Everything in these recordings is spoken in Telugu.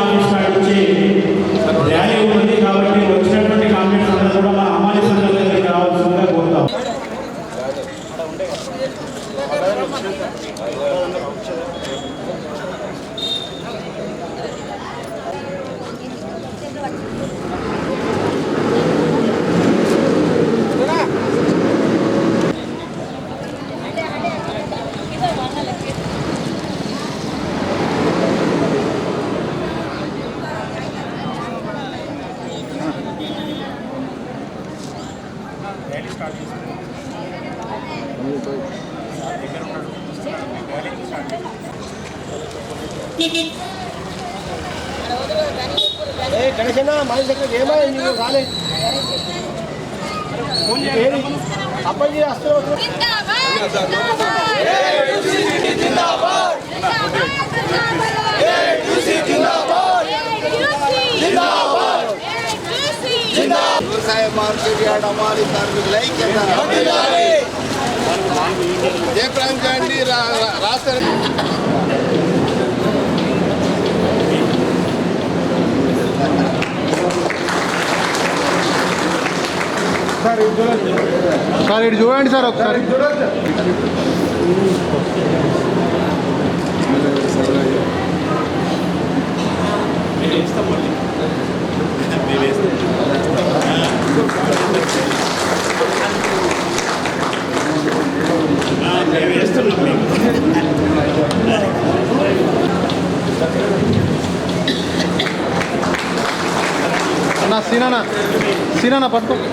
ఆఫీస్ కాడ నుంచి ర్యాలీ ఉంది కాబట్టి గణేశన్న మాజీ సెక్రటరీ ఏమైంది నీకు రాలే ఏది? అప్పటికి వస్తున్నావు వ్యవసాయ మార్కెట్ యార్డ్ అమ్మాలి కార్మికుల ఐక్యత జయప్రకాష్ గాంధీ రా- రా- రాష్ట్ర సార్ ఇటు చూడండి సార్ ఒకసారి. అన్న persona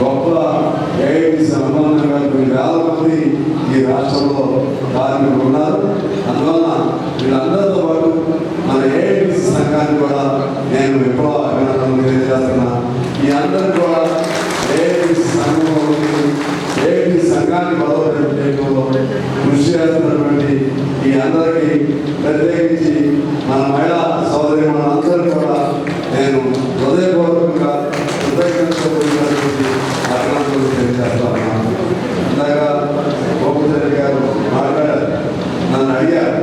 గొప్ప ఏఐటీసీ అనుబంధంగా వేల మంది ఈ రాష్ట్రంలో కార్మికులు ఉన్నారు. అందువలన వీళ్ళందరితో పాటు మన ఏఐటీసీ సంఘాన్ని కూడా నేను విప్లవ అభినందనలు తెలియజేస్తున్నా. ఈ అందరూ కూడా ఏఐటీసీ సంఘంలో ఏఐటీ సంఘాన్ని బలోపేతం చేయడంలో కృషి చేస్తున్నటువంటి ఈ అందరికీ ప్రత్యేకించి మన మహిళా సోదరి మనందరికీ కూడా నేను హృదయపూర్వకంగా కృతజ్ఞతలు కూడినటువంటి అభినందనలు తెలియజేస్తున్నాను ఇందాక గోపచారి గారు మాట్లాడారు నన్ను అడిగారు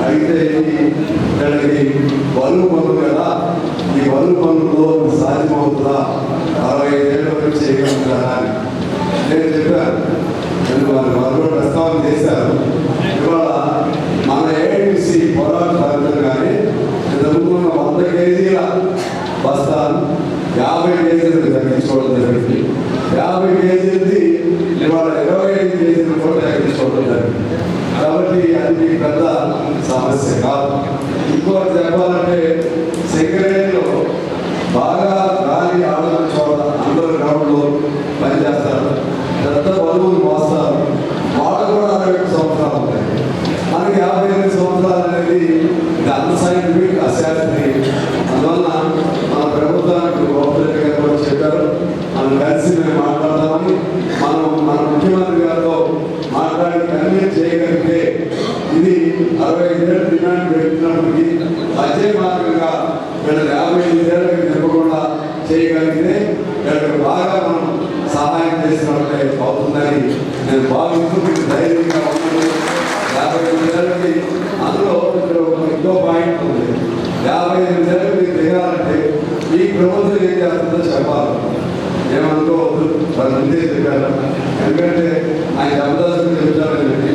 అడిగితే ఈ వీళ్ళకి పనులు కదా ఈ బరువు పనుల్లో సాధ్యమవుతుందా అరవై ఐదేళ్ళ వరకు చేయగలుగుతారా అని నేను చెప్పాను నేను వారు ప్రస్తావన చేశారు ఇవాళ మన ఏడిసి పోరాట కానీ Senado వాళ్ళు అంతే చెప్పారు ఎందుకంటే ఆయన శబ్దాసులు చెప్తారని చెప్పి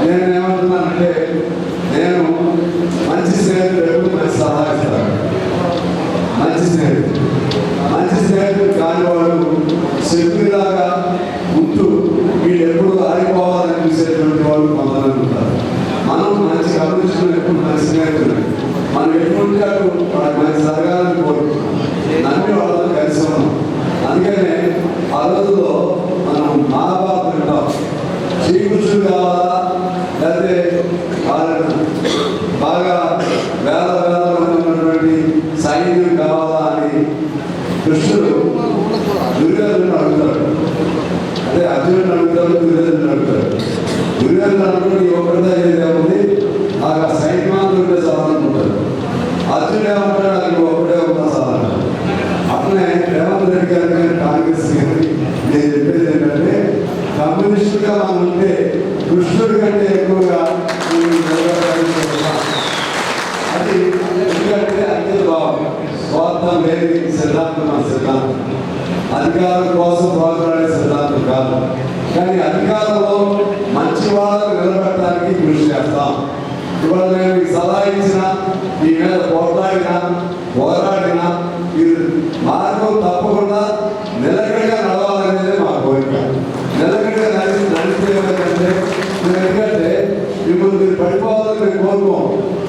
నేను ఏమంటున్నానంటే నేను మంచి స్నేహితుడు ఎప్పుడు మంచి సహాయిస్తాను మంచి స్నేహితుడు మంచి స్నేహితుడు కాని వాడు శక్తిలాగా ఉంటూ వీళ్ళు ఎప్పుడు ఆరిపోవాలని చూసేటువంటి వాళ్ళు కొంతమంది ఉంటారు మనం మంచి అభిరుచులు ఎప్పుడు మంచి స్నేహితులు మనం ఎటువంటి అటు వాళ్ళకి మంచి జరగాలని కోరుకుంటున్నాం నమ్మి వాళ్ళతో కలిసి ఉన్నాం అందుకనే ఆ రోజుల్లో మనం మహాభారతం వింటాం శ్రీకృష్ణుడు కావాలా లేకపోతే వాళ్ళ బాగా వేల వేల మంది ఉన్నటువంటి సైన్యం కావాలా అని కృష్ణుడు దుర్యోధను అడుగుతాడు అదే అర్జునుడు అడుగుతాడు దుర్యోధను అడుగుతాడు దుర్యోధను అనుకుని ఒకరితో ఏది ఉంది ఆ సైన్యాన్ని ఉంటే సాధారణంటాడు అర్జునుడు ఏమంటాడు? అది ఒకటే ఉన్నా సాధారణ. అట్లనే రేవంత్ రెడ్డి గారు కానీ కాంగ్రెస్ కానీ నేను చెప్పేది ఏంటంటే కమ్యూనిస్టుగా మనం ఉంటే కృష్ణుడి కంటే ఎక్కువగా అది ఎందుకంటే భావం స్వార్థం లేని సిద్ధాంతం మన సిద్ధాంతం. అధికారం కోసం పోరాడే సిద్ధాంతం కాదు. కానీ అధికారంలో మంచి వాళ్ళకు నిలబెట్టడానికి కృషి చేస్తాం. ఇవాళ నేను మీకు సలహా ఇచ్చిన మీ మీద పోరాడినా పోరాడినా మీరు మార్గం తప్పకుండా నిలకడగా నడవాలనేది మా కోరిక. నిలకడగా నడిచి నడిస్తే ఎందుకంటే మిమ్మల్ని మీరు పడిపోవాలని మేము కోరుకోం.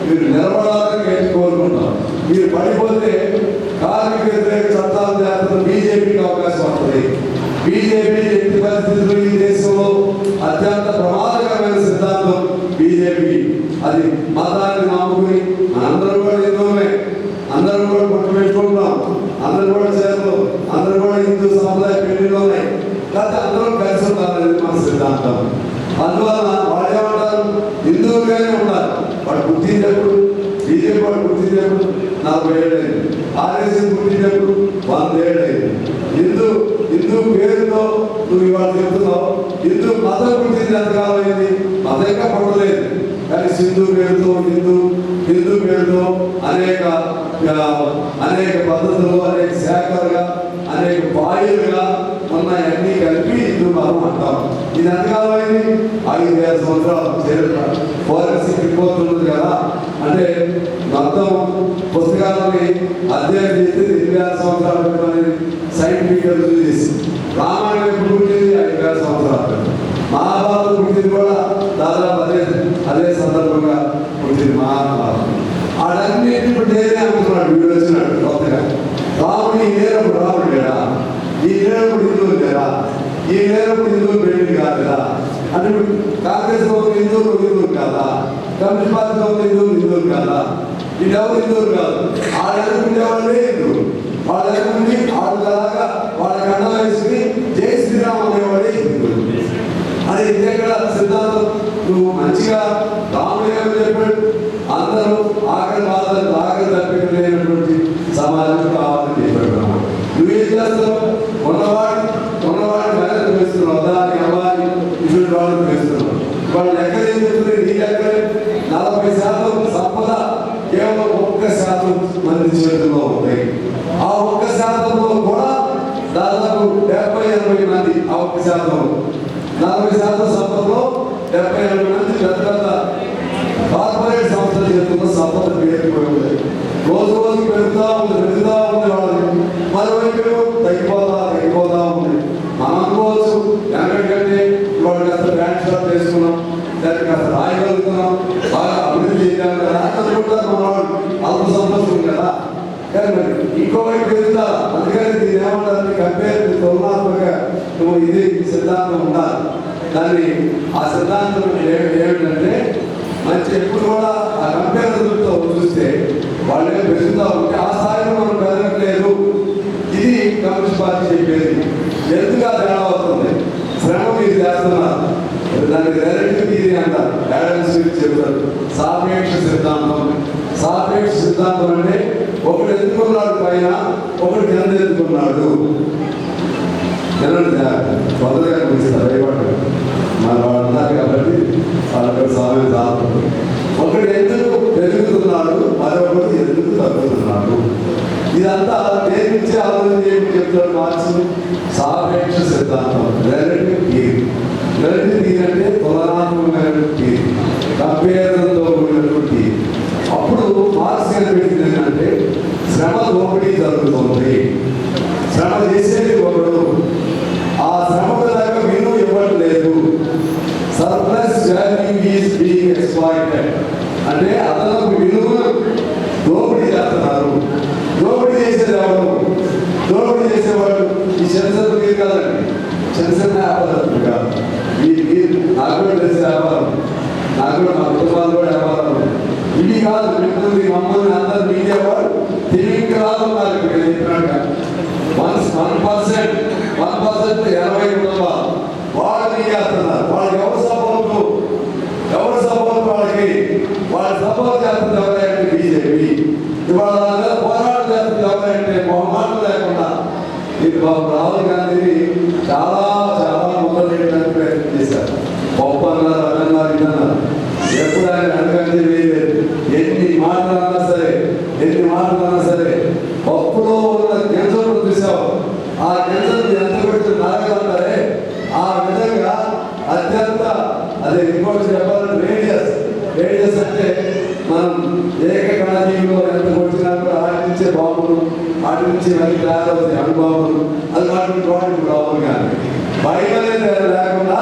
మీరు నిలబడాలని మేము కోరుకుంటాం. మీరు పడిపోతే కార్మిక వ్యతిరేక చట్టాలు చేస్తున్న బీజేపీకి అవకాశం ఉంటుంది. బీజేపీ ఎట్టి పరిస్థితుల్లో ఈ దేశంలో అత్యంత ప్రమాదకరమైన సిద్ధాంతం బీజేపీ అది మతాన్ని నమ్ముకుని మనందరం కూడా హిందువులే అందరం కూడా పుట్టు పెట్టుకుంటున్నాం అందరం కూడా చేతులు అందరం కూడా హిందూ సాంప్రదాయ పెళ్ళిలో ఉన్నాయి కాకపోతే అందరం కలిసి ఉండాలనేది మన సిద్ధాంతం అందువలన వాళ్ళు ఏమంటారు హిందువులుగానే ఉండాలి వాడు పుట్టినప్పుడు బీజేపీ వాడు పుట్టినప్పుడు నలభై ఏళ్ళు అయింది ఆర్ఎస్ఎస్ పుట్టినప్పుడు వంద ఏళ్ళు అయింది హిందూ హిందూ పేరుతో నువ్వు ఇవాళ చెప్తున్నావు హిందూ మతం పుట్టింది ఎంతకాలం అయింది మతం ఇంకా పుట్టలేదు కానీ సింధు పేరుతో హిందూ హిందూ అనేక అనేక పద్ధతులు అనేక శాఖలుగా అనేక బాయిలుగా ఉన్నాయన్నీ కలిపి హిందూ మతం అంటాం ఇది ఎంతకాలం అయింది ఐదు వేల సంవత్సరాలు చరిత్ర ఫోరెన్సిక్ రిపోర్ట్ ఉంది కదా. అంటే మొత్తం పుస్తకాలని అధ్యయనం చేస్తే ఎనిమిది వేల సంవత్సరాలు అనేది సైంటిఫిక్ రుజువు చేసి రామాయణం ఎప్పుడు పుట్టింది ఐదు వేల సంవత్సరాలు మహాభారతం పుట్టింది కూడా దాదాపు అదే అదే సందర్భంగా పుట్టింది మహాభారతం ఆడన్నింటి ఇప్పుడు నేనే అనుకున్నాడు వీడు వచ్చినాడు కొత్తగా రాముడు ఈ నేరప్పుడు రాముడు కదా? ఈ నేరప్పుడు హిందువులు కదా? ఈ నేరప్పుడు హిందువులు పెళ్ళి కాదు కదా? అంటే కాంగ్రెస్ ఒక ఉన్న హిందువులు హిందువులు కాదా? కమ్యూనిస్ట్ పార్టీలో ఉన్న హిందువులు హిందువులు కాదా? వీళ్ళెవరు హిందువులు కాదు. ఆడనుకునే వాళ్ళే హిందువులు వాళ్ళ అనుకుని వాళ్ళలాగా వాళ్ళ కండ వేసుకుని జై శ్రీరామ్ అనేవాడే హిందువులు అది ఇదే కదా సిద్ధాంతం? నువ్వు మంచిగా రాముడు ఏమని చెప్పాడు? అందరూ ఆకలి బాధలు ఆకలి తప్పిలేనటువంటి సమాజం కావాలని చెప్పాడు నువ్వు ఏం చేస్తావు ఉన్నవాడు ఉన్నవాడి మేరకు వేస్తున్నావు దాన్ని అవ్వాలి ఇటువంటి వాళ్ళని వేస్తున్నావు వాళ్ళు లెక్క ఏం చెప్తుంది నీ లెక్కలే. నలభై శాతం సంపద కేవలం ఒక్క శాతం మంది చేతుల్లో ఉంటాయి. ఆ ఒక్క శాతంలో కూడా దాదాపు డెబ్బై ఎనభై మంది ఆ ఒక్క శాతం. నలభై శాతం సంపదలో డెబ్బై ఎనభై మంది పెద్ద పెద్ద కార్పొరేట్ సంస్థలు చేస్తున్న సంపద పేరుకుపోయింది రోజు రోజు పెరుగుతా ఉంది పెరుగుతా ఉంది వాళ్ళకి మరోవైపు తగ్గిపోతా తగ్గిపోతా ఉంది. మనం అనుకోవచ్చు ఎందుకంటే ఇవాళ కాస్త బ్యాంక్ షర్ట్ చేసుకున్నాం లేదా కాస్త రాయగలుగుతున్నాం బాగా అభివృద్ధి చేయాలి కదా అని అనుకుంటారు మన వాళ్ళు అల్ప సంతోషం కదా. కానీ మరి ఇంకో వైపు వెళ్తా అందుకని దీని ఏమంటారు కంపేర్ తులనాత్మక నువ్వు ఇది సిద్ధాంతం ఉండాలి. దాన్ని ఆ సిద్ధాంతం ఏమిటంటే మంచి ఎప్పుడు కూడా ఆ కంపేరిజన్తో చూస్తే వాళ్ళే పెరుగుతా ఉంటే ఆ స్థాయిలో మనం పెరగట్లేదు. ఇది కమ్యూనిస్ట్ పార్టీ చెప్పేది. ఎందుకు ఆ తేడా వస్తుంది శ్రమ మీరు చేస్తున్నారు. దానికి రిలేటివ్ థియరీ అంటారు. యాడమ్ చెప్తారు. సాపేక్ష సిద్ధాంతం. సాపేక్ష సిద్ధాంతం అంటే ఒకడు ఎందుకున్నాడు పైన ఒకడు కింద ఎందుకున్నాడు వినండి మొదలుగా పిలుస్తారు భయపడరు మన వాళ్ళు కాబట్టి వాళ్ళకి సమయం చాలు ఒకడు ఎందుకు పెరుగుతున్నాడు మరొకడు ఎందుకు తగ్గుతున్నాడు? ఇదంతా నేర్పించే ఆలోచన ఏమి చెప్తాడు మార్క్స్? సాపేక్ష సిద్ధాంతం. రిలేటివ్ థియరీ రిలేటివ్ థియరీ అంటే తులనాత్మకమైనటువంటి థియరీ కంపేరిజన్తో కూడినటువంటి అప్పుడు మార్క్స్ కనిపెట్టింది ఏంటంటే శ్రమ దోపిడీ జరుగుతుంది. శ్రమ చేసేది ఒకడు Até ఎన్ని సరే పప్పులో ఉన్న గింజలు చూసావు. ఆ గింజలు ఎంత పెట్టి నాగలంటారే ఆ విధంగా అత్యంత అది ఇంకోటి చెప్పాలంటే రేడియస్ రేడియస్ అంటే మనం ఏకకాలంలో ఎంత కొట్టినా కూడా ఆడించే బాబులు ఆడించే మళ్ళీ తయారవుతాయి అనుభవం. అది వాటి వాటికి ప్రాబ్లం కానీ. బైబిల్ లేకుండా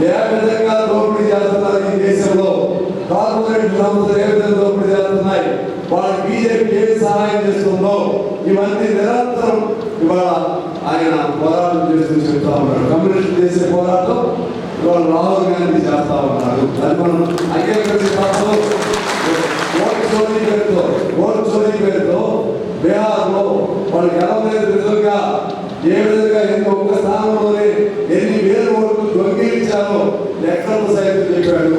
ఏ విధంగా దోపిడీ చేస్తున్నారు ఈ దేశంలో? కార్పొరేట్ సంస్థలు ఏ విధంగా దోపిడీ చేస్తున్నాయి? వాళ్ళ బీజేపీ ఏ సహాయం చేస్తుందో ఇవన్నీ నిరంతరం ఇవాళ ఆయన పోరాటం చేస్తూ చెప్తా ఉన్నారు కమ్యూనిస్ట్ చేసే పోరాటం ఇవాళ రాహుల్ గాంధీ చేస్తా ఉన్నారు అది మనం అంగీకరించడంతో ఓటు చోరీ పేరుతో ఓటు చోరీ పేరుతో బీహార్లో వాళ్ళకి ఎలా లేదు ఏ విధంగా ఎన్ని ఒక్క స్థానంలోనే ఎన్ని వేలు ఓట్లు దొంగిలించారో లెక్కలు సైతం చెప్పాడు.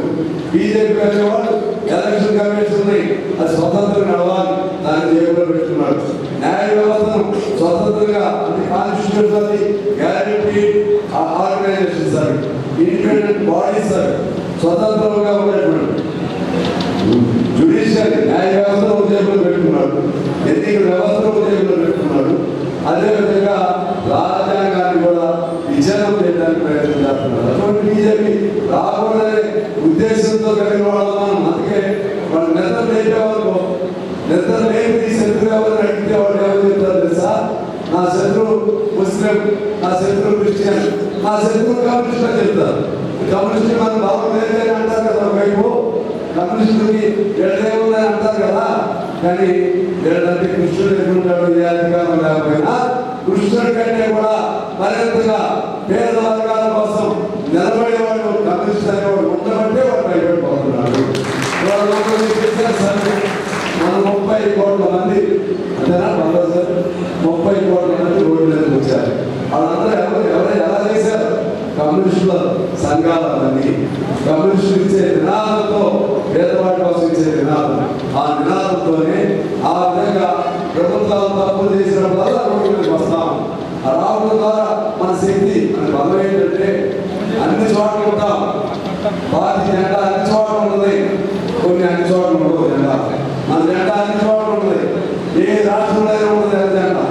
బీజేపీ అనేవాడు ఎలక్షన్ కమిషన్ ఉన్నాయి. అది స్వతంత్రం నడవాలి. దాన్ని జేబులో పెట్టుకున్నాడు న్యాయ వ్యవస్థను స్వతంత్రంగా కాన్స్టిట్యూషన్ అది guarantee organisation sir. Independent body sir. స్వతంత్రంగా ఉండేటువంటి జుడిషియరీ న్యాయ వ్యవస్థను ఉద్యోగంలో పెట్టుకున్నాడు ఎన్నికల వ్యవస్థను ఉద్యోగంలో పెట్టుకున్నాడు అదేవిధంగా రాజ్యాంగాన్ని కూడా విచారణ చేయడానికి ప్రయత్నం చేస్తున్నారు అటువంటి బీజేపీ రాకూడదనే ఉద్దేశంతో కలిగిన వాళ్ళు మనం. అందుకే వాళ్ళు నిద్ర లేపేవాళ్ళు నిద్ర లేపి శత్రువు ఎవరు అడిగితే వాళ్ళు ఎవరు చెప్తారు తెలుసా? నా శత్రువు ముస్లిం నా శత్రువు క్రిస్టియన్ నా శత్రువు కమ్యూనిస్ట్ అని చెప్తారు. కమ్యూనిస్ట్ మనం బాగుండేది అని అంటారు కదా వైపు. కమ్యూనిస్టులకి వీళ్ళేముందని అంటారు కదా. కానీ వీళ్ళంటే కృష్ణుడు ఎదురుంటాడు ఏ అధికారం లేకపోయినా కృష్ణుడి కంటే కూడా మరింతగా పేద వర్గాల కోసం నిలబడేవాడు కమ్యూనిస్ట్ అనేవాడు ఉండబట్టే వాడు భయపడిపోతున్నాడు వాళ్ళు ఒకరు చేశారు సార్ మన ముప్పై కోట్ల మంది అంతేనా బాగా సార్? ముప్పై కోట్ల మంది రోడ్డు మీదకి వచ్చారు. వాళ్ళందరూ ఎవరు ఎవరు ఎలా చేశారు? కమ్యూనిస్టుల సంఘాలన్నీ. కమ్యూనిస్టులు ఇచ్చే నినాదంతో పేదవాడి కోసం ఇచ్చే నినాదం. ఆ నినాదంతోనే ఆ విధంగా ప్రభుత్వాలు తప్పులు చేసినప్పుడల్లా రోడ్డు మీదకి వస్తాం. ఆ రావడం ద్వారా మన శక్తి మన బలం ఏంటంటే అన్ని చోట్ల ఉంటాం. భారతీయ జెండా అన్ని చోట్ల ఉంటుంది. కొన్ని అన్ని చోట్ల ఉండవు జెండా. మన జెండా అన్ని చోట్ల ఉన్నది ఏ రాష్ట్రంలో అయినా జెండా.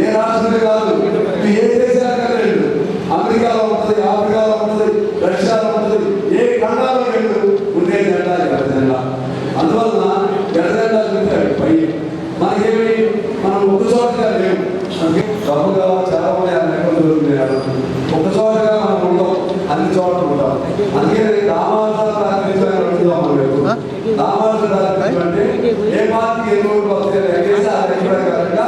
ఏ రాష్ట్రమే కాదు ఇది ఏ దేశానికి లేదు అమెరికాలో ఉంటుంది ఆఫ్రికాలో ఉంటుంది రష్యాలో ఉంటుంది ఏ ఖండాలో లేదు ఉండే జెండా ఎడ జెండా. అందువలన ఎర్ర జెండా చూస్తే పై మనకేమి? మనం ఒక చోటగా లేవు మనకి తప్పుగా చాలా మంది ఆ ఒక చోటగా మనం ఉండవు అన్ని చోట్ల ఉంటాం. అందుకే రామాంధ్ర ప్రాతినిధ్యం అడుగుదాం మనం ఎప్పుడు. రామాంధ్ర ప్రాతినిధ్యం అంటే ఏ పార్టీకి ఎన్ని ఓట్లు వస్తాయి లెక్కేసి ఆ లెక్క ప్రకారంగా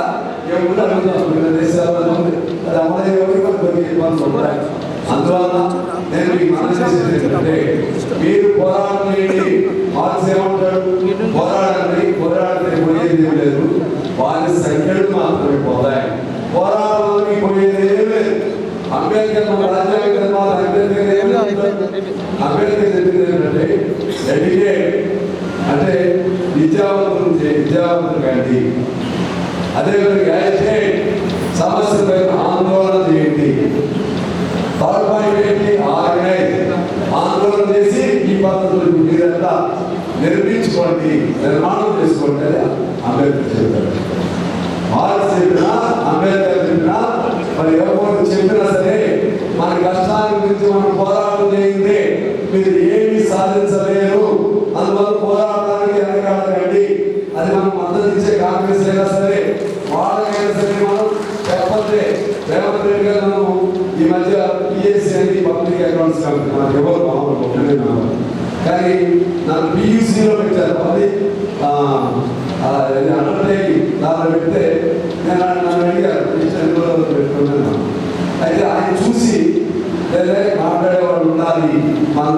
ఏ ఊరు అడుగుదాం వివిధ దేశాల్లో ఉంది అది అమలయ్యేవాడికి మనకు కొన్ని ఇబ్బందులు ఉంటాయి అందువలన నేను మీకు మనం చేసేది ఏంటంటే మీరు పోరాటం చేయండి మార్క్స్ ఏమంటాడు పోరాడండి పోరాడితే పోయేది ఏం లేదు వారి సంఖ్యలు మాత్రమే పోతాయి పోరాటానికి పోయేది ఏం లేదు అంబేద్కర్ మన రాజ్యాంగ నిర్మాత అంబేద్కర్ ఏం అంబేద్కర్ చెప్పింది ఏంటంటే ఎడ్యుకేట్ అంటే విద్యావంతులు విద్యావంతులు కండి. అదేవిధంగా యాజిటేట్ సమస్యపై ఆందోళన చేయండి. థర్డ్ పాయింట్ ఏంటి ఆర్గనైజ్ ఆందోళన చేసి ఈ పద్ధతులు మీరంతా నిర్మించుకోండి నిర్మాణం చేసుకోండి అని అంబేద్కర్ చెప్తారు మార్క్స్ చెప్పినా అంబేద్కర్ చెప్పినా మరి ఎవరు చెప్పినా సరే మన కష్టాల గురించి మనం పోరాడు రేవంత్ రెడ్డి గారు ఈ మధ్య పిఎస్సి అనేది పబ్లిక్ అకౌంట్స్ కంపెనీ నాకు ఎవరు మామూలు ఒకటే నాకు. కానీ పియూసీలో పెట్టారు. అది అండర్టేకింగ్ దాంట్లో పెడితే నేను నన్ను అడిగారు. పెట్టుకున్నాను అయితే ఆయన చూసి లేదా ఉండాలి. మనం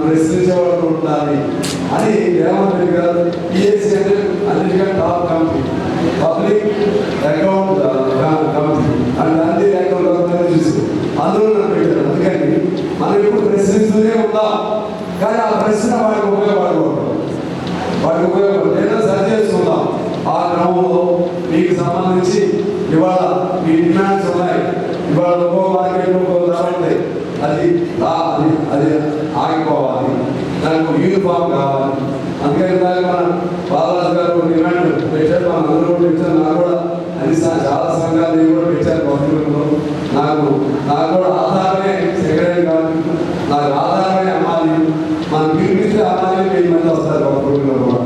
ఉండాలి అని రేవంత్ రెడ్డి గారు పిఎస్సి అంటే అన్నిటికంటే top company. Public account company and అన్ని అకౌంట్ కంపెనీ చూసి అందులో నన్ను పెట్టారు అందుకని మనం ఇప్పుడు ప్రశ్నిస్తూనే ఉందాం కానీ ఆ ప్రశ్న వాడికి ఉపయోగపడకూడదు వాటికి ఉపయోగపడదు లేదా సరి చేసుకుందాం ఆ క్రమంలో మీకు సంబంధించి ఇవాళ మీ డిమాండ్స్ ఉన్నాయి. ఇవాళ ఒక్కో మార్కెట్ ఒక్కో ధర అది అది అది ఆగిపోవాలి. దానికి యూనిఫామ్ కావాలి. అందుకని దానికి మన బాలరాజు గారు డిమాండ్ పెట్టారు. మన అందరూ పెట్టారు. నాకు కూడా అన్ని చాలా సంఘాలు కూడా పెట్టారు. పత్రికల్లో నాకు నాకు కూడా ఆధారమే సెక్రటరీ కాదు నాకు ఆధారమే అమ్మాలి మనం పిలిపిస్తే అమ్మాలి వెయ్యి మంది వస్తారు పత్రికల్లో కూడా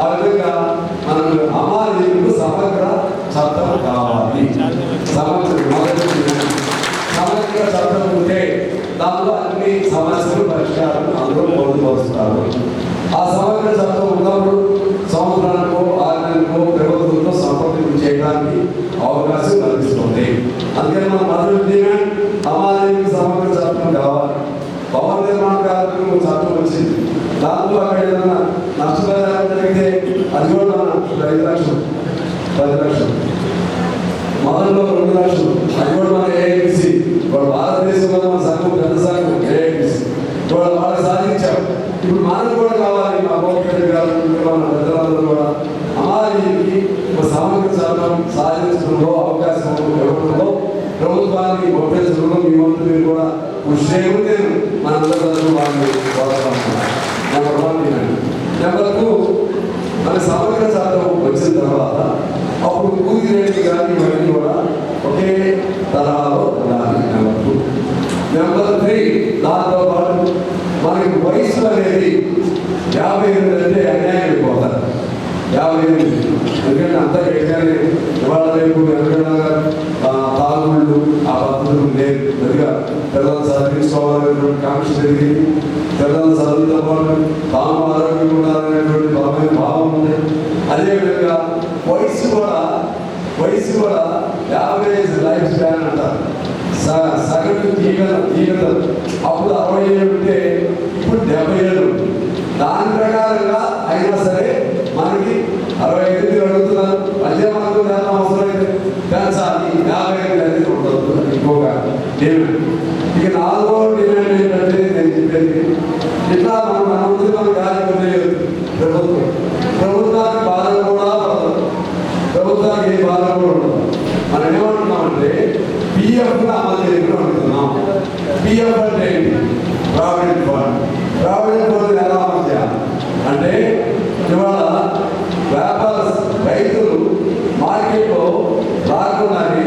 ఆ విధంగా మనం అమ్మాలీలకు సమగ్ర చట్టం కావాలి సమగ్ర మొదటి డిమాండ్. సమగ్ర చట్టం ఉంటే దానిలో అన్ని సమస్యలు పరిష్కారం అందరూ పొందుపరుస్తారు ఆ సమగ్ర చట్టం ఉన్నప్పుడు సంవత్సరానికో ఆరు నెలలకో ప్రభుత్వంతో సంపర్కం చేయడానికి అవకాశం కల్పిస్తుంది అందుకని మన మొదటి డిమాండ్ అమానవీయ సమగ్ర చట్టం కావాలి భవన నిర్మాణ కార్మికులకు చట్టం వచ్చింది దాంట్లో అక్కడ ఏదైనా నష్టపరిహారం జరిగితే అది కూడా ఐదు లక్షలు. పది లక్షలు. మొదట్లో రెండు లక్షలు. అది కూడా మన ఏఐపిసి వాడు భారతదేశంలో మన సంఘం పెద్ద సంఘం ఏఐపిసి ఇప్పుడు వాళ్ళు ఇప్పుడు మనకు కూడా కావాలి మా గోపిరెడ్డి గారు మన పెద్దలందరూ కూడా. ఒక సమగ్ర చట్టం సాధించడంలో అవకాశం ఇవ్వడంలో ప్రభుత్వానికి ఒప్పించడంలో మీ వంతు మీరు కూడా కృషి చేయడం నేను మనందరూ కోరుతున్నాను నెంబర్ వన్ నెంబర్ టూ మన సమగ్ర చట్టం వచ్చిన తర్వాత అప్పుడు కూలి రేటు కానీ ఇవన్నీ కూడా ఒకే తరహాలో ఉండాలి. నెంబర్ నెంబర్ త్రీ దాంతో పాటు మనకి వయసు అనేది యాభై ఎనిమిది అంటే అన్యాయం అయిపోతారు యాభై ఎనిమిది ఎందుకంటే అంతా ఎక్కగానే ఇవాళ రేపు వెంకన్న తాగుళ్ళు ఆ పద్ధతులు లేదు కొద్దిగా పిల్లలు చదివించుకోవాలనేటువంటి కాంక్ష పెరిగింది పిల్లలు చదువుతో పాటు తాము ఆరోగ్యంగా ఉండాలనేటువంటి బలమైన భావం ఉంది. వయసు కూడా వయసు కూడా యావరేజ్ లైఫ్ స్పాన్ అంటారు. సగటు జీవిత జీవితం. అప్పుడు అరవై ఏళ్ళు ఉంటే ఇప్పుడు డెబ్బై ఏళ్ళు దాని ప్రకారంగా అయినా సరే మనకి అరవై ఎనిమిది అడుగుతున్నారు మళ్ళీ మనకు చాలా అవసరం అయితే పెంచాలి. యాభై ఎనిమిది అనేది ఉండదు. ఇంకొక డిమాండ్ ఇక నాలుగో డిమాండ్ ఏంటంటే నేను చెప్పేది ఇట్లా మనం మన ముందు మనం కార్యక్రమం లేదు ప్రభుత్వం ప్రభుత్వానికి బాధ కూడా పడదు ప్రభుత్వానికి ఏ బాధ కూడా ఉండదు మనం ఏమంటున్నామంటే పిఎఫ్ అమలు చేయకుండా ఉంటున్నాం. పిఎఫ్ అంటే ఏంటి? ప్రావిడెంట్ ఫండ్ ప్రావిడెంట్ ఫండ్ ఎలా అమలు చేయాలి? అంటే ఇవాళ వ్యాపార రైతులు మార్కెట్లో రాకుండానే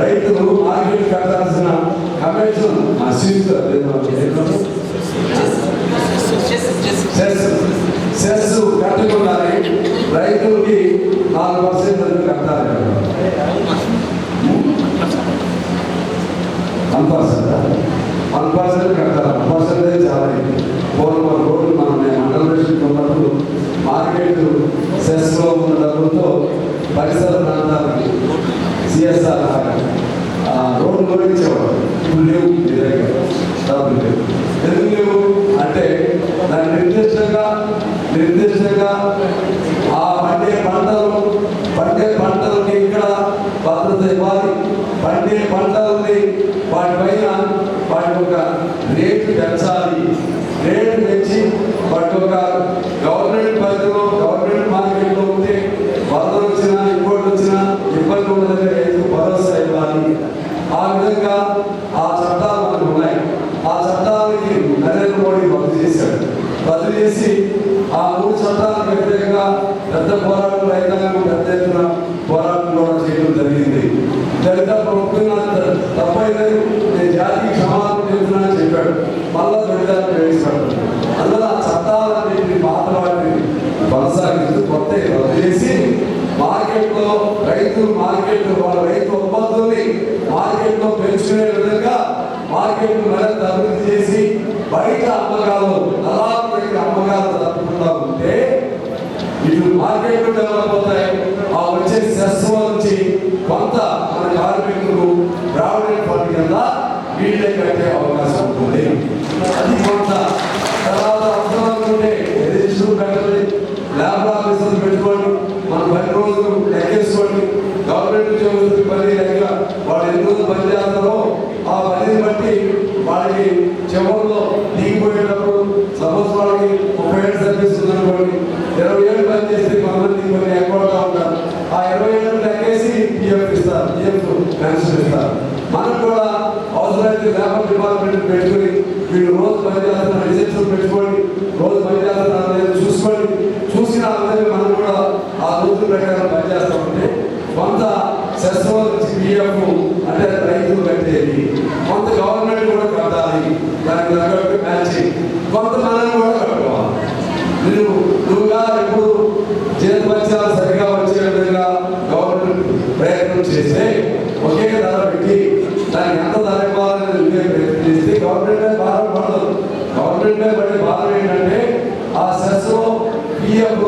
రైతులు మార్కెట్ కట్టాల్సిన కమిషన్ సెస్ సెస్ కట్టకుండానే రైతులకి నాలుగు పర్సెంట్ వరకు కట్టాలి వన్ పర్సెంట్ కట్టాలి చాలా పూర్వం రోడ్లు మనం నేను ఉన్నప్పుడు మార్కెట్ సెస్లో ఉన్న డబ్బులతో పరిసర ప్రాంతాలకి సిఎస్ఆర్ ఆ రోడ్లు కూడా ఇప్పుడు లేవు డబ్బులు లేవు. ఎందుకు లేవు? అంటే దాన్ని నిర్దిష్టంగా నిర్దిష్టంగా ఆ పండే పంటలు పండే పంటలకి ఇక్కడ భద్రత ఇవ్వాలి. పండే పంటలని వాటిపైన వాటి ఒక రేటు పెంచాలి. రేటు పెంచి వాటి ఒక గవర్నమెంట్ పరిధిలో గవర్నమెంట్ మార్కెట్లో ఉంటే వరదలు వచ్చినా ఇంకోటి వచ్చినా ఇబ్బంది ఉండదని రైతు భరోసా ఇవ్వాలి. ఆ విధంగా ఆ చట్టాలు మనకు ఉన్నాయి. ఆ చట్టాలకి నరేంద్ర మోడీ బదులు చేశాడు. బదులు చేసి ఆ మూడు చట్టాలకు వ్యతిరేకంగా పెద్ద పోరాటం రైతాంగం పెద్ద ఎత్తున పోరాటం కూడా చేయడం జరిగింది దళిత ప్రభుత్వం తప్పైందని నేను జాతికి క్షమాపణ చెబుతున్నా చెప్పాడు మళ్ళా దళితాలు ప్రవేశపెట్టాడు అందువల్ల ఆ చట్టాలన్నింటినీ పాత వాటిని కొనసాగిస్తూ కొత్త రద్దు చేసి మార్కెట్లో రైతు మార్కెట్ వాళ్ళ రైతు ఉత్పత్తుల్ని మార్కెట్లో పెంచుకునే విధంగా మార్కెట్ మరింత అభివృద్ధి చేసి బయట అమ్మకాలు దళారు దగ్గర అమ్మకాలు జరపకుండా ఉంటే ఇటు మార్కెట్ డెవలప్ అవుతాయి ఆ వచ్చే సెస్ నుంచి కొంత మన కార్మికులకు ప్రావిడెంట్ ఫండ్ కింద వీళ్ళే కట్టే అవకాశం ఉంటుంది చేస్తే కొంతమంది కొన్ని ఎక్కువగా ఉంటారు ఆ ఇరవై ఏళ్ళు లెక్కేసి పిఎఫ్ ఇస్తారు పిఎఫ్ ఇస్తారు మనం కూడా అవసరమైతే లేబర్ డిపార్ట్మెంట్ పెట్టుకుని వీళ్ళు రోజు పనిచేస్తున్న రిసెప్షన్ పెట్టుకోండి రోజు పని చేస్తున్నారు చూసుకోండి. చూసిన అందరికీ మనం కూడా ఆ రోజు ప్రకారం పని చేస్తామంటే కొంత సెస్వల్ పిఎఫ్ అంటే రైతులు కట్టేది కొంత గవర్నమెంట్ కూడా కట్టాలి దానికి తగ్గట్టు మ్యాచింగ్ కొంత మనం కూడా కట్టుకోవాలి. మీరు నువ్వుగా ఇప్పుడు జీతపత్యాలు సరిగా వచ్చే విధంగా గవర్నమెంట్ ప్రయత్నం చేస్తే చేస్తే గవర్నమెంట్ భారం పడదు. గవర్నమెంట్ పడే భారం ఏంటంటే ఆ సెస్ పిఎఫ్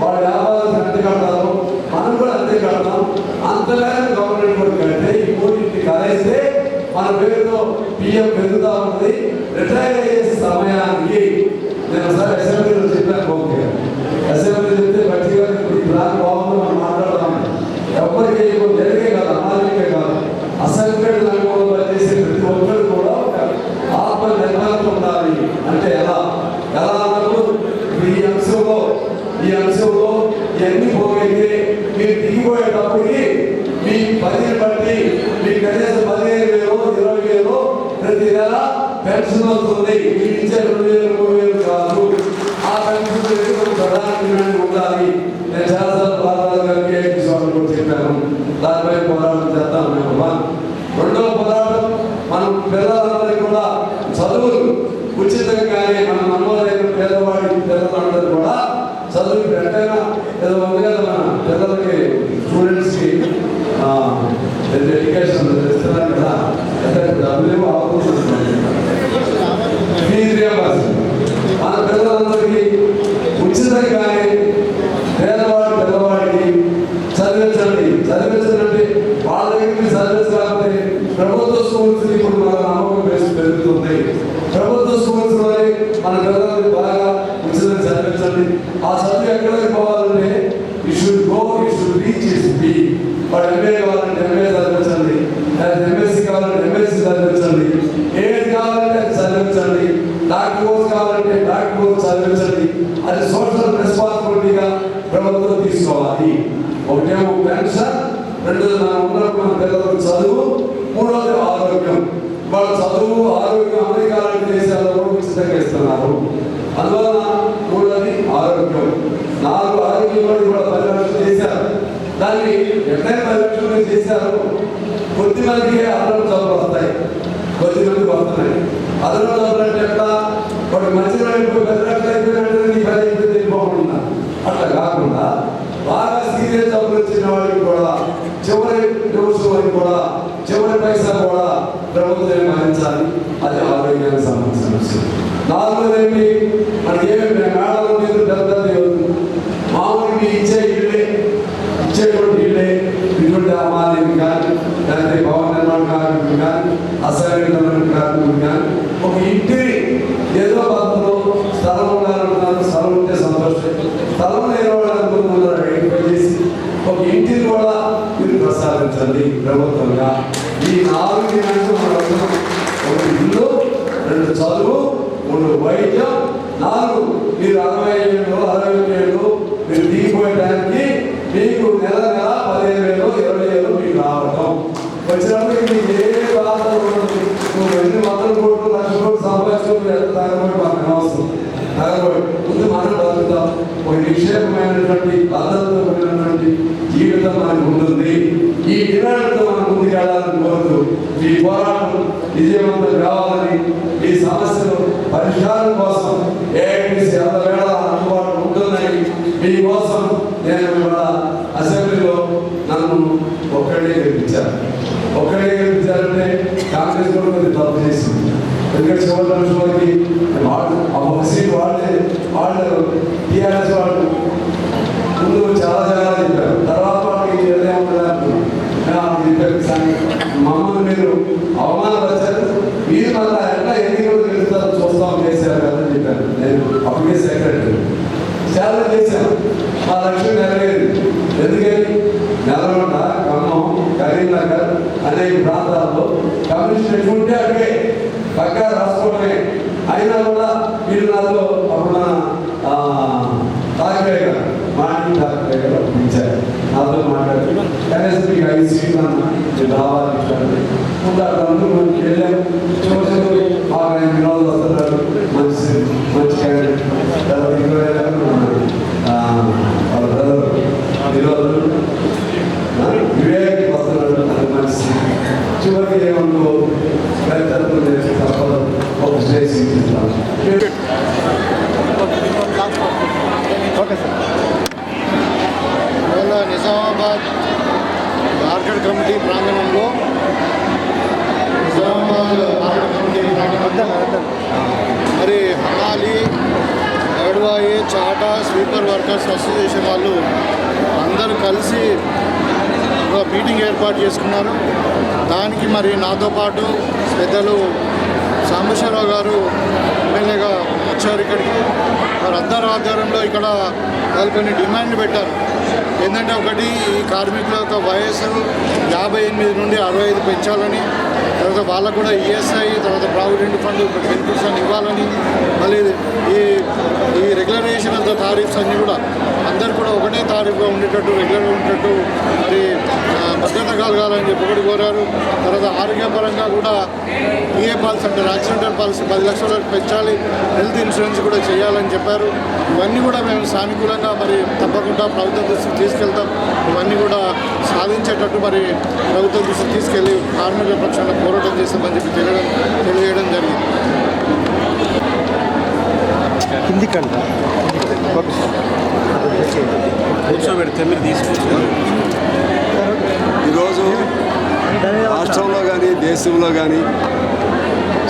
వాళ్ళ వ్యాపారం అంతే కడతారు మనం కూడా అంతే కడతాం. అంతగానే గవర్నమెంట్ కూడా కడితే ఈ మూడింటిని కలిస్తే మన పేరుతో పిఎం పెరుగుతా ఉంది. రిటైర్ అయ్యే సమయానికి నేను ఒకసారి అసెంబ్లీలో చెప్పాను ఓకే. అసెంబ్లీ చెప్తే గట్టిగా ఈ ప్లాన్ బాగుంది మనం మాట్లాడదాం. ఎవరికి జరిగే కాదు అనాలికే కాదు. అసెంబ్లీ రంగంలో చేసే ప్రతి ఒక్కరు ఆత్మ నిర్మాణం ఉండాలి. అంటే ఎలా ఎలా అన్నప్పుడు ఈ అంశంలో ఈ అంశంలో ఇవన్నీ పోగైతే మీరు దిగిపోయేటప్పటికి మీ పనిని బట్టి మీ కనీసం పదిహేను వేలు ఇరవై వేలు ప్రతి నెల పెన్షన్ వస్తుంది మీరు ఇచ్చే రెండు వేలు మూడు వేలు కాదు ఆ పెన్షన్ ఎదురు ప్రధాన డిమాండ్ ఉండాలి నేను చాలాసార్లు బాలరాజు గారికి ఏఐటీ స్వామి కూడా చెప్పాను దానిపై పోరాటం చేస్తాం మేము రెండవ పోరాటం మనం పిల్లలందరికీ కూడా చదువులు ఉచితంగానే మన నమ్మదైన పేదవాడి పిల్లలందరూ కూడా చదువు వెంటనే ఏదో ఉంది కదా మన పిల్లలకి స్టూడెంట్స్కి ఎడ్యుకేషన్ ఇస్తున్నారు కదా అంటే డబ్బులు అవుతుంది ఫీజు రియంబర్స్మెంట్ మన పిల్లలందరికీ ఉచితంగానే పేదవాడు పిల్లవాడికి చదివించండి చదివించండి వాళ్ళ దగ్గరికి చదివించాలంటే సంవత్సరం ఇప్పుడు మన నమ్మకం వేసి పెరుగుతుంది. ప్రభుత్వ స్కూల్స్లోనే మన పిల్లల్ని బాగా ఉచితంగా చదివించండి. ఆ చదువు ఎక్కడికి పోవాలంటే you should go you should reach is B వాడు ఎంఏ కావాలంటే ఎంఏ చదివించండి. ఎంఎస్సి కావాలంటే ఎంఎస్సి చదివించండి. ఏది కావాలంటే అది చదివించండి. డాక్టర్ కోర్స్ కావాలంటే డాక్టర్ కోర్స్ చదివించండి. అది సోషల్ రెస్పాన్సిబిలిటీగా ప్రభుత్వం తీసుకోవాలి. ఒకటేమో పెన్షన్ రెండు మనం ఉన్న పిల్లలకు చదువు మూడోది ఆరోగ్యం. వాళ్ళ చదువు ఆరోగ్యం అమెరికా లాంటి దేశాల్లో కూడా ఉచితంగా ఇస్తున్నారు అందువలన మూడోది ఆరోగ్యం. నాలుగు ఆరోగ్యం కూడా పరిరక్షణ చేశారు. దాన్ని ఎక్కడైనా పరిరక్షణ చేశారు కొద్ది మందికి అదనం జబ్బులు వస్తాయి. కొద్ది మందికి వస్తున్నాయి. అదనం చదువులు అంటే ఎట్లా? ఒక మంచి వైపు పరిరక్షణ అయిపోయినట్టు నీ పని అయిపోయింది వెళ్ళిపోకుండా అట్లా కాకుండా బాగా సీరియస్ చదువులు వచ్చిన వాళ్ళకి కూడా చివరి డోసు వారికి కూడా చివరి పైసా కూడా ప్రభుత్వం భరించాలి అది ఆరోగ్యానికి సంబంధించిన సమస్య నాలుగోది మనకి ఏమి మేడాలు మీరు పెద్ద మామూలు మీ ఇచ్చే ఇళ్ళే ఇచ్చేటువంటి ఇళ్ళే ఇటువంటి అమ్మాలి కానీ లేకపోతే భవన నిర్మాణ కార్మికులు కానీ అసంఘటిత కార్మికులు కానీ ఒక ఇంటిని ఏదో పద్ధతిలో స్థలం ఉండాలనుకున్నారు స్థలం ఉంటే సంతోషం స్థలం లేని వాళ్ళు అనుకుంటున్నారు ఐడెంటిఫై చేసి ఒక ఇంటిని కూడా మీరు ప్రసాదించండి ప్రభుత్వంగా ఈ నాలుగు డిమాండ్స్ మన అవసరం. ఇల్లు రెండు చదువు మూడు వైద్యం నాలుగు మీరు అరవై ఏళ్ళు అరవై ఏళ్ళు మీరు దిగిపోయడానికి మీకు నెల నెల పదిహేను వేలు ఇరవై వేలు మీకు రావడం వచ్చినప్పుడు మీకు ఏ బాధ ఉండదు. నువ్వు ఎన్ని వందల కోట్లు లక్ష కోట్లు సంపాదించుకుని ఎంత తగ్గబోయి మనకు అవసరం తగ్గబోయి ముందు మనం బతుకుతాం. ఒక నిక్షేపమైనటువంటి భద్రతమైనటువంటి జీవితం మనకు ఉంటుంది. ఈ డిమాండ్తో మనం ముందుకెళ్ళాలని కోరుతూ ఈ పోరాటం విజయవంతం కావాలని ఈ సమస్యలు పరిష్కారం కోసం ఏఐటీసీ వేళ అందుబాటులో ఉంటుందని మీకోసం నేను ఇవాళ అసెంబ్లీలో నన్ను ఒక్కడే గెలిపించాను ఒక్కడే గెలిపించారంటే కాంగ్రెస్ కూడా కొద్ది తప్పు చేసింది. ఎందుకంటే చివరి నిమిషంలోకి వాళ్ళు ఒక సీట్ వాళ్ళే వాళ్ళు టీఆర్ఎస్ వాళ్ళు ముందు చాలా చాలా చెప్పారు. తర్వాత వాళ్ళకి నిర్ణయం చెప్పారు మమ్మల్ని మీరు అవమానపరిచారు. మీరు మళ్ళీ ఎట్లా రోజులు గెలుస్తారో చూస్తాం చేశారు కదా అని చెప్పారు. నేను అప్పటికే సెక్రటరీ. చాలా చేశాను. మా లక్ష్యం నెరవేరింది. ఎందుకని? నల్గొండ ఖమ్మం కరీంనగర్ అనేక ప్రాంతాల్లో కమ్యూనిస్ట్ ఎటువంటి అడిగే పక్కా రాసుకోవడమే. అయినా కూడా మీరు నాతో అప్పుడు మన తాగిపోయారు మా నాతో మాట్లాడి కనీసం మీకు ఐదు సీట్లు అన్న మీరు రావాలి ఇట్లాంటి ముందు అక్కడ అందరూ మనకి వెళ్ళాము చివరి బాగా ఆయన వినోద్ వస్తున్నారు మంచి మంచి క్యాండిడేట్ తర్వాత ఇంకో వెళ్ళాము మన, ఆ, వాళ్ళ బ్రదర్ వినోద్ ఆ, వివేక్ వస్తున్నాడు అది మంచి చివరికి ఏమనుకో తరపున చేసి తప్పదు ఒక స్టేజ్ సీట్ ఇస్తాను ఓకే సార్ ఇవాళ నిజామాబాద్ మార్కెట్ కమిటీ ప్రాంగణంలో మార్కెట్ కమిటీ మరి హమాలి ఎడవాయి చాటా స్వీపర్ వర్కర్స్ అసోసియేషన్ వాళ్ళు అందరూ కలిసి ఒక మీటింగ్ ఏర్పాటు చేసుకున్నారు. దానికి మరి నాతో పాటు పెద్దలు సాంబశ్వరరావు గారు ఎమ్మెల్యేగా వచ్చారు ఇక్కడికి. వారందరి ఆధ్వర్యంలో ఇక్కడ వాళ్ళు కొన్ని డిమాండ్లు పెట్టారు. ఏంటంటే ఒకటి ఈ కార్మికుల యొక్క వయస్సు యాభై ఎనిమిది నుండి అరవై ఐదు పెంచాలని తర్వాత వాళ్ళకు కూడా ఈఎస్ఐ తర్వాత ప్రావిడెంట్ ఫండ్ బెనిఫిట్స్ అని ఇవ్వాలని మళ్ళీ ఈ ఈ రెగ్యులరేషన్ ఆఫ్ ద తారీఫ్స్ అన్నీ కూడా అందరు కూడా ఒకటే తారీఫ్గా ఉండేటట్టు రెగ్యులర్గా ఉండేటట్టు మరి భద్రత కలగాలని చెప్పి ఒకటి కోరారు. తర్వాత ఆరోగ్యపరంగా కూడా పిఏ పాలసీ అంటే యాక్సిడెంటల్ పాలసీ పది లక్షల వరకు పెంచాలి హెల్త్ ఇన్సూరెన్స్ కూడా చేయాలని చెప్పారు. ఇవన్నీ కూడా మేము సానుకూలంగా మరి తప్పకుండా ప్రభుత్వ దృష్టికి తీసుకెళ్తాం. ఇవన్నీ కూడా సాధించేటట్టు మరి ప్రభుత్వ దృష్టికి తీసుకెళ్ళి కార్మికుల పక్షాన పోరాటం చేస్తామని చెప్పి తెలియడం తెలియజేయడం జరిగింది. కిందికంట కూర్చోబెడితే మీరు తీసుకొచ్చారు ఈరోజు రాష్ట్రంలో కానీ దేశంలో కానీ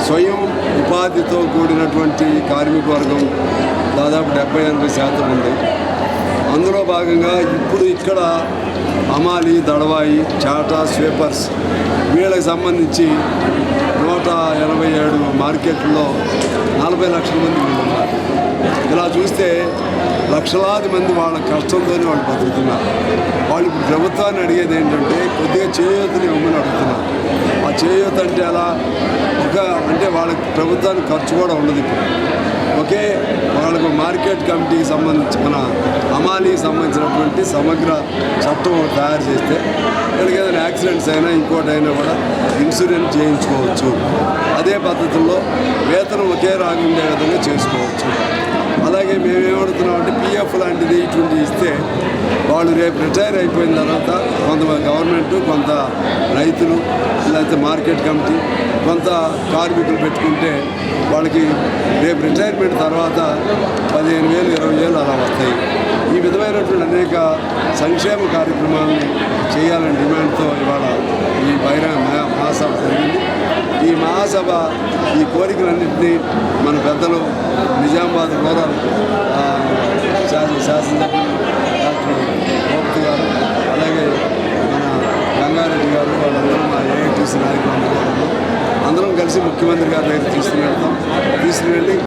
స్వయం ఉపాధితో కూడినటువంటి కార్మిక వర్గం దాదాపు డెబ్బై ఎనభై శాతం ఉంది. అందులో భాగంగా ఇప్పుడు ఇక్కడ అమాలి దడవాయి చాటా స్వీపర్స్ వీళ్ళకి సంబంధించి నూట ఎనభై ఏడు మార్కెట్లో నలభై లక్షల మంది ఉన్నారు. ఇలా చూస్తే లక్షలాది మంది వాళ్ళ కష్టంతోనే వాళ్ళు బతుకుతున్నారు. వాళ్ళు ప్రభుత్వాన్ని అడిగేది ఏంటంటే కొద్దిగా చేయూతని ఇవ్వమని అడుగుతున్నారు. ఆ చేయూత అంటే అలా ఒక అంటే వాళ్ళకి ప్రభుత్వానికి ఖర్చు కూడా ఉండదు ఇప్పుడు. ఒకే వాళ్ళకు మార్కెట్ కమిటీకి సంబంధించి మన అమాలీకి సంబంధించినటువంటి సమగ్ర చట్టం తయారు చేస్తే వీళ్ళకి ఏదైనా యాక్సిడెంట్స్ అయినా ఇంకోటి అయినా కూడా ఇన్సూరెన్స్ చేయించుకోవచ్చు. అదే పద్ధతుల్లో వేతనం ఒకే రాగా విధంగా చేసుకోవచ్చు. అలాగే మేము ఏమడుతున్నామంటే పిఎఫ్ లాంటిది ఇటువంటి ఇస్తే వాళ్ళు రేపు రిటైర్ అయిపోయిన తర్వాత కొంత గవర్నమెంట్ కొంత రైతులు లేకపోతే మార్కెట్ కమిటీ కొంత కార్మికులు పెట్టుకుంటే వాళ్ళకి రేపు రిటైర్మెంట్ తర్వాత పదిహేను వేలు ఇరవై వేలు అలా వస్తాయి. ఈ విధమైనటువంటి అనేక సంక్షేమ కార్యక్రమాలను చేయాలని డిమాండ్తో ఇవాళ ఈ బహిరంగ మహా- మహాసభ జరిగింది. ఈ మహాసభ ఈ కోరికలన్నింటినీ మన పెద్దలు నిజామాబాద్ రూరల్ శాసన శాసనసభ్యులు డాక్టర్ గోపతి గారు అలాగే మన గంగారెడ్డి గారు వాళ్ళందరూ మా ఏఐటీసీ నాయకులు అందరం కలిసి ముఖ్యమంత్రి గారి దగ్గర తీసుకుని వెళ్తాం. తీసుకుని వెళ్ళి